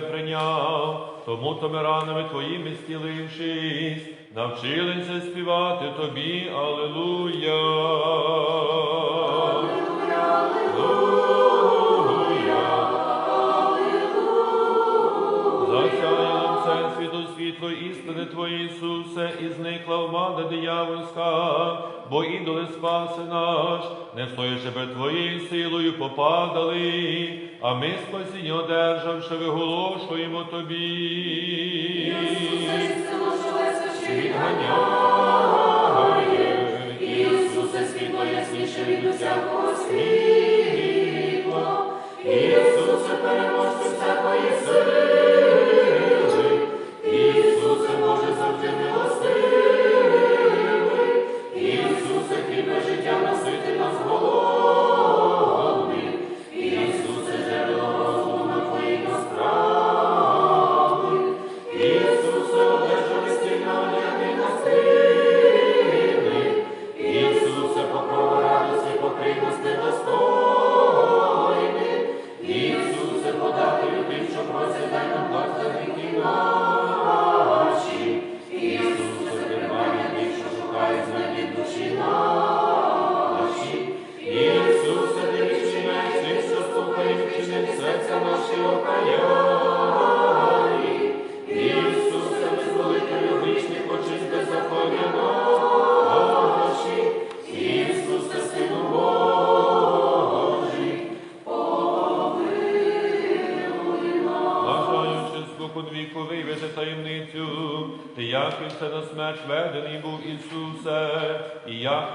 себе прийняв, тому то ми ранами твоїми стілившись, навчилися співати тобі, Аллилуйя. Засяяло все світу світло істини Твої, Ісусе, і зникла омана диявольська, бо ідоли спаси наш, не встоячи перед Твоєю силою попадали, а ми спасіння одержавши, виголошуємо Тобі. Відганяє. Ісусе, світло ясніше від усякого світла. Ісусе, переможце всякої сили.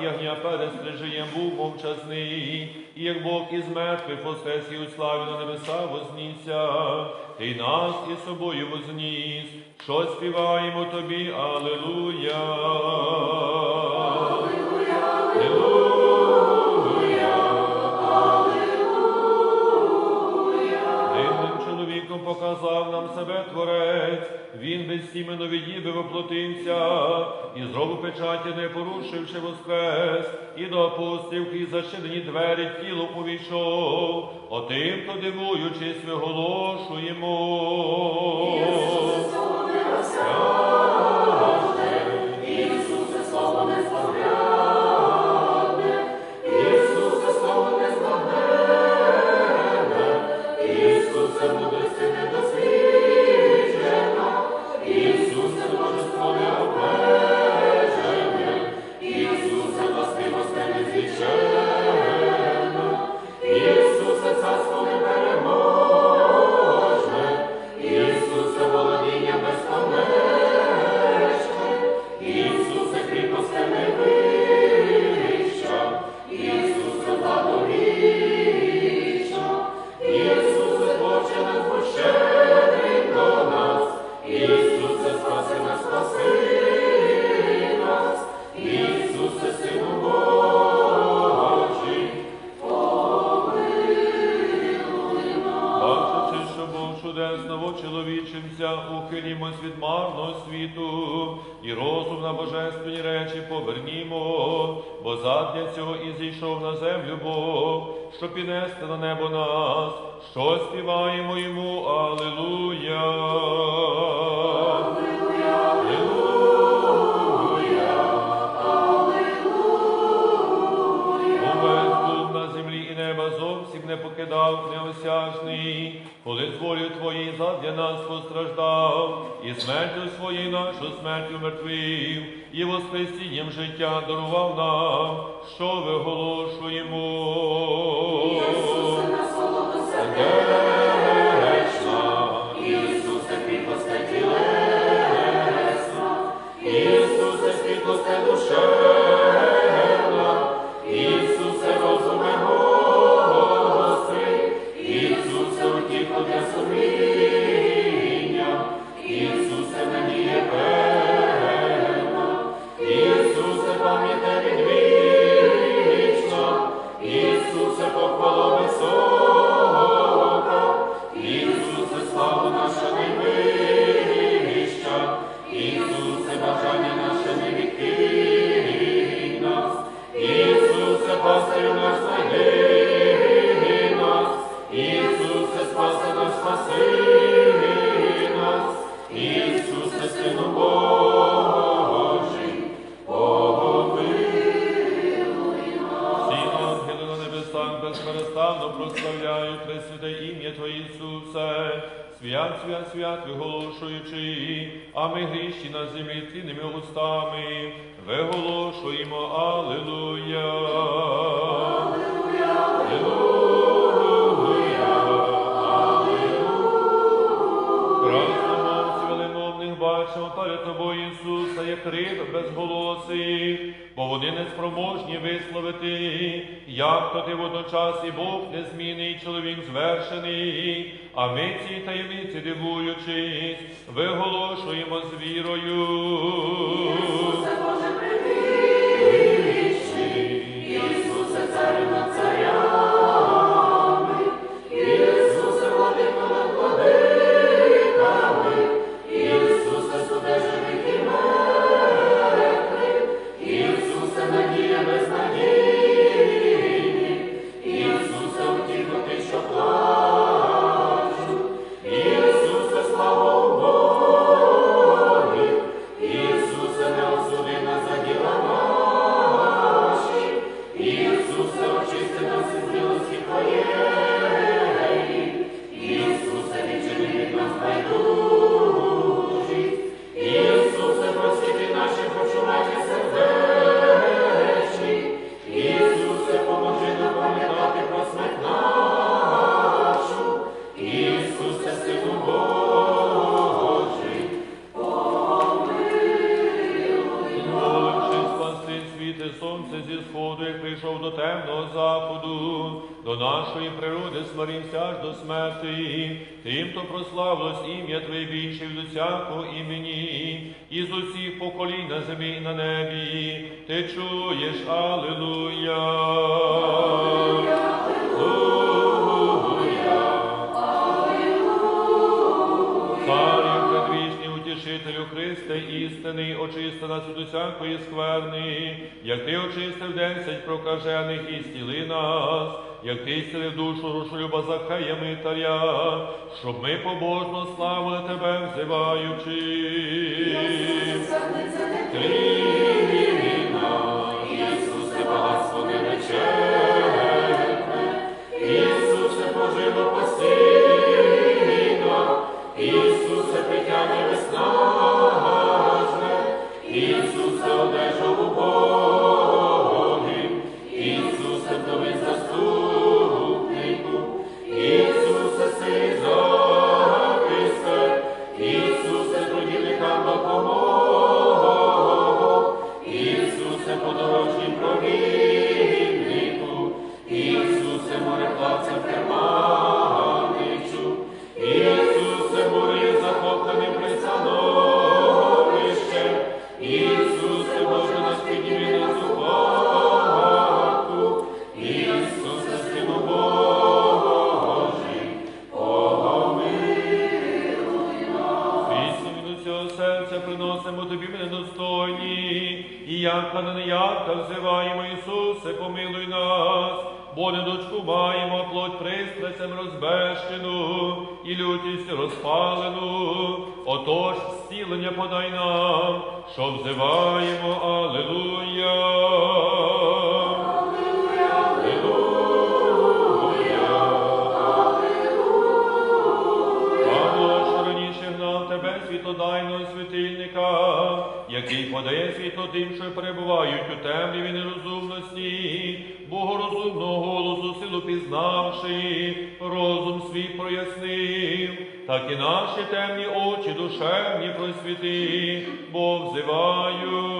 Як ягня перед стрижеєм був мовчазний, і як Бог із мертвих воскрес і у славі на небеса вознісся, ти нас і собою возніс, що співаємо тобі, Аллилуйя. Показав нам себе Творець, він без сіменові Єви воплотився, і зробу печаті не порушивши воскрес, і до апостів, і зачинені двері тіло увійшов, отим, то дивуючись, виголошуємо. Ісусе, зійшов на землю Бог, щоб піднести на небо нас, що співаємо йому, Аллилуйя. Неба зовсім не покидав неосяжний, коли з волю твоєї задля нас постраждав, і смертю своєю нашу смертю мертвив, і воскресінням життя дарував нам, що виголошуємо. Ісусе, солоду Сердечна, сам безперестанно прославляю Пресвяте ім'я Твоє Ісусе, свят, свят, свят, виголошуючи, а ми гріші на землі тіними устами, виголошуємо Аллилуйя. Бачимо перед Ісуса, як риб безголосий, бо вони не спроможні висловити, як то ти водночас і Бог незмінний, чоловік звершений, а ми цій таємниці дивуючись, виголошуємо з вірою. Ісусе, Боже, більше від усякого імені, і з усіх поколінь на землі і на небі, ти чуєш, Аллилуйя. Христе істини, очисти нас від усякої скверни, як ти очистив десять прокажених і стіли нас, як ти стілив душу рушолюба Захея Митаря, щоб ми побожно славили тебе, взиваючи. Тріна, подай нам, що взиваємо, Аллилуйя. Павло, що раніше гнав тебе світлодайного світильника, який подає світло тим, що перебувають у темряві нерозумності, богорозумного голосу силу пізнавши, розум свій прояснив, так і наші темні очі душевні просвіти, бо взивають.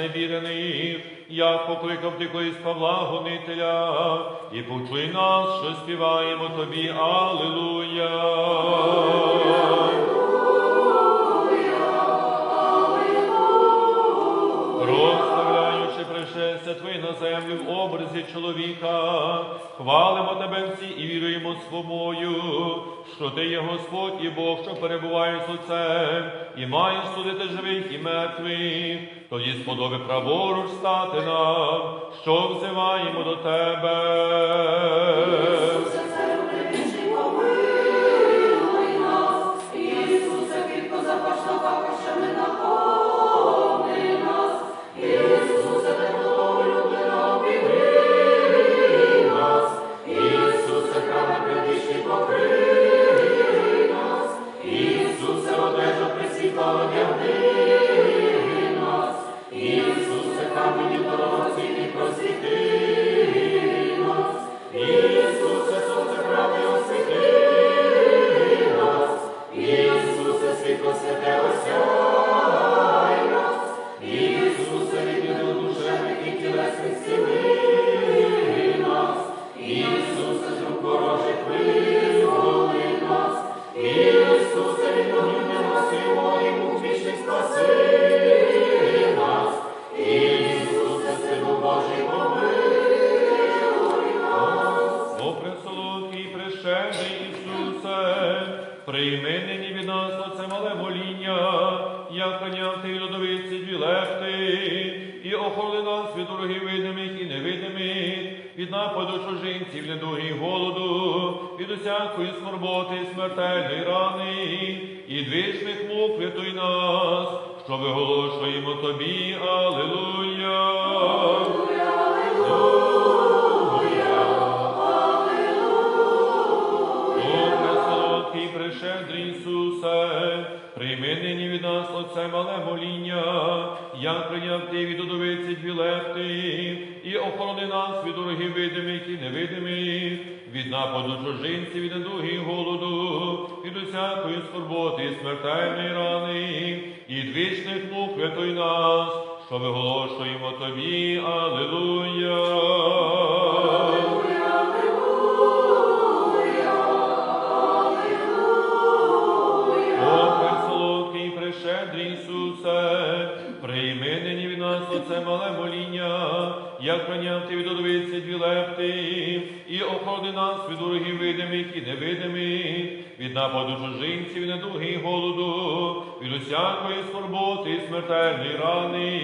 Зневірених, як покликав ти колись Павла гонителя, і почуй нас, що співаємо тобі, Аллилуйя. Прославляючи пришестя Твоє на землю в образі чоловіка, хвалимо Тебе всі і віруємо свомою, що Ти є Господь і Бог, що перебуває з Отцем, і маєш судити живих і мертвих, тоді сподоби праворуч стати нам, що взиваємо до Тебе. Смертельної рани, і двічних мук врятуй нас, що виголошуємо тобі, Аллилуйя. Солодкий Ісусе, прийми нині від нас оце мале моління, як прийняв ти від удовиці лепти, і охорони нас від ворогів видимих і невидимих, від нападу чужинців, від недуги і голоду, від усякої скорботи смертельної рани, і від вічних мук врятуй нас, що виголошуємо тобі, Аллилуйя. Оце мале моління, як прийняв ти від одвиці дві лепти, і охорони нас від ворогів видимих і невидимих, від нападу чужинців, недуги і голоду, від усякої скорботи і смертельної рани,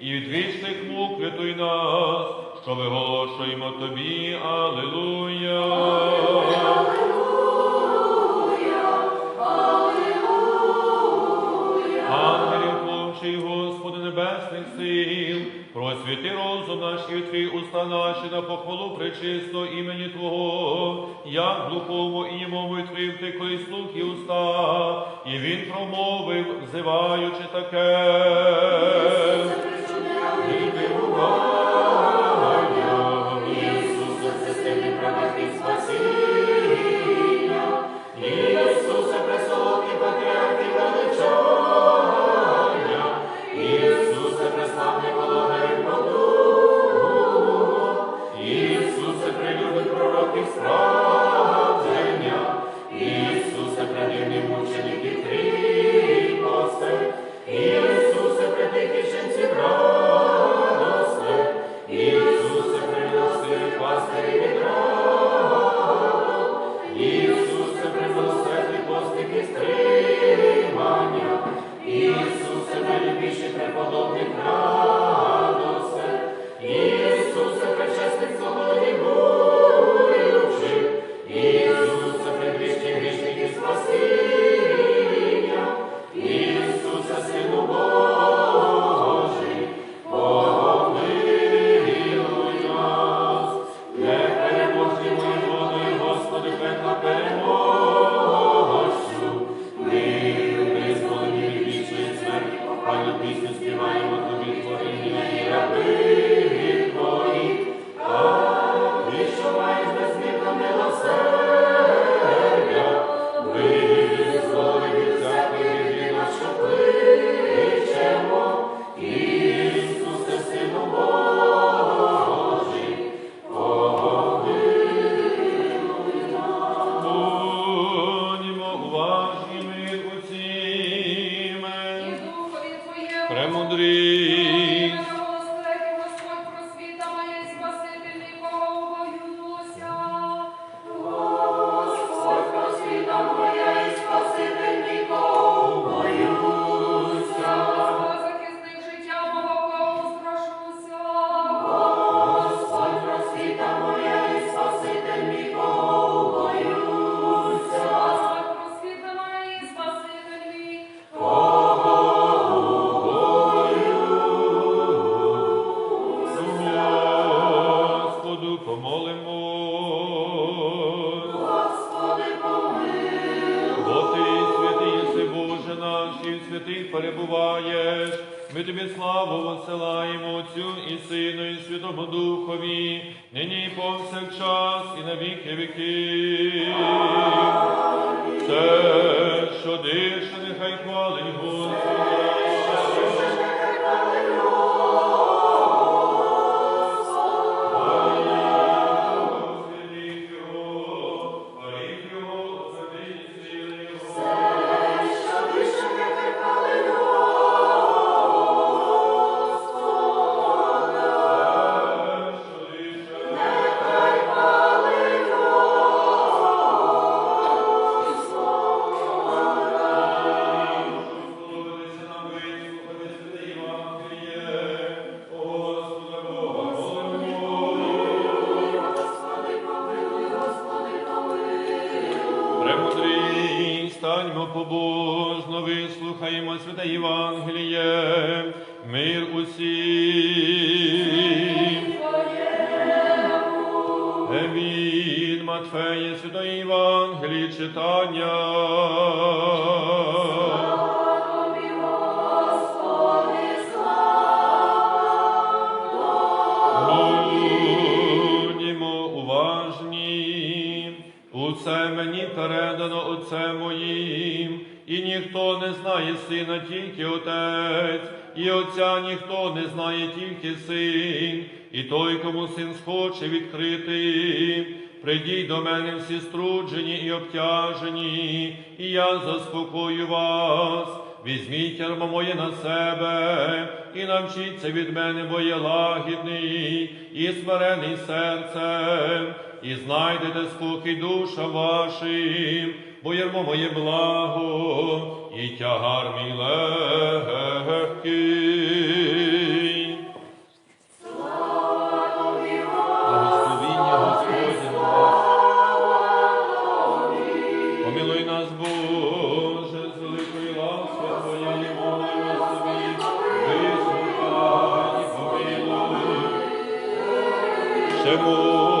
і від вічних мук врятуй нас, що виголошуємо тобі, Аллилуйя. Ангелів Божий, Господи Небесних сил, просвіти розум наш і відкрий уста наші на похвалу пречисто імені Твого, як глухому і німому твоїм ти колись слух і уста, і він промовив, взиваючи таке. Перебуваєш. Ми тобі славу посилаємо Отцю і Сину, і Святому Духові, нині повсякчас, і на віки віки. Матфея Святої Євангелії читання. Будьмо уважні, усе мені передано Отцем моїм, і ніхто не знає сина, тільки Отець, і Отця ніхто не знає, тільки син, і той, кому син схоче відкрити. Прийдіть до мене всі струджені і обтяжені, і я заспокою вас. Візьміть ярмо моє на себе і навчіться від мене, бо я лагідний і смирений серцем, і знайдете спокій душам вашим, бо ярмо моє благо, і тягар мій легкий. Czemu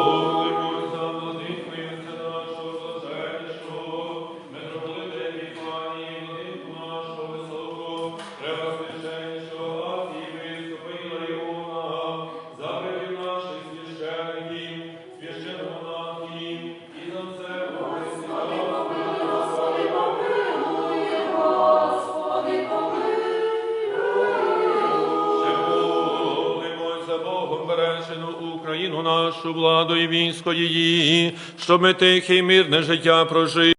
Її, щоб ми тихе і мирне життя прожили.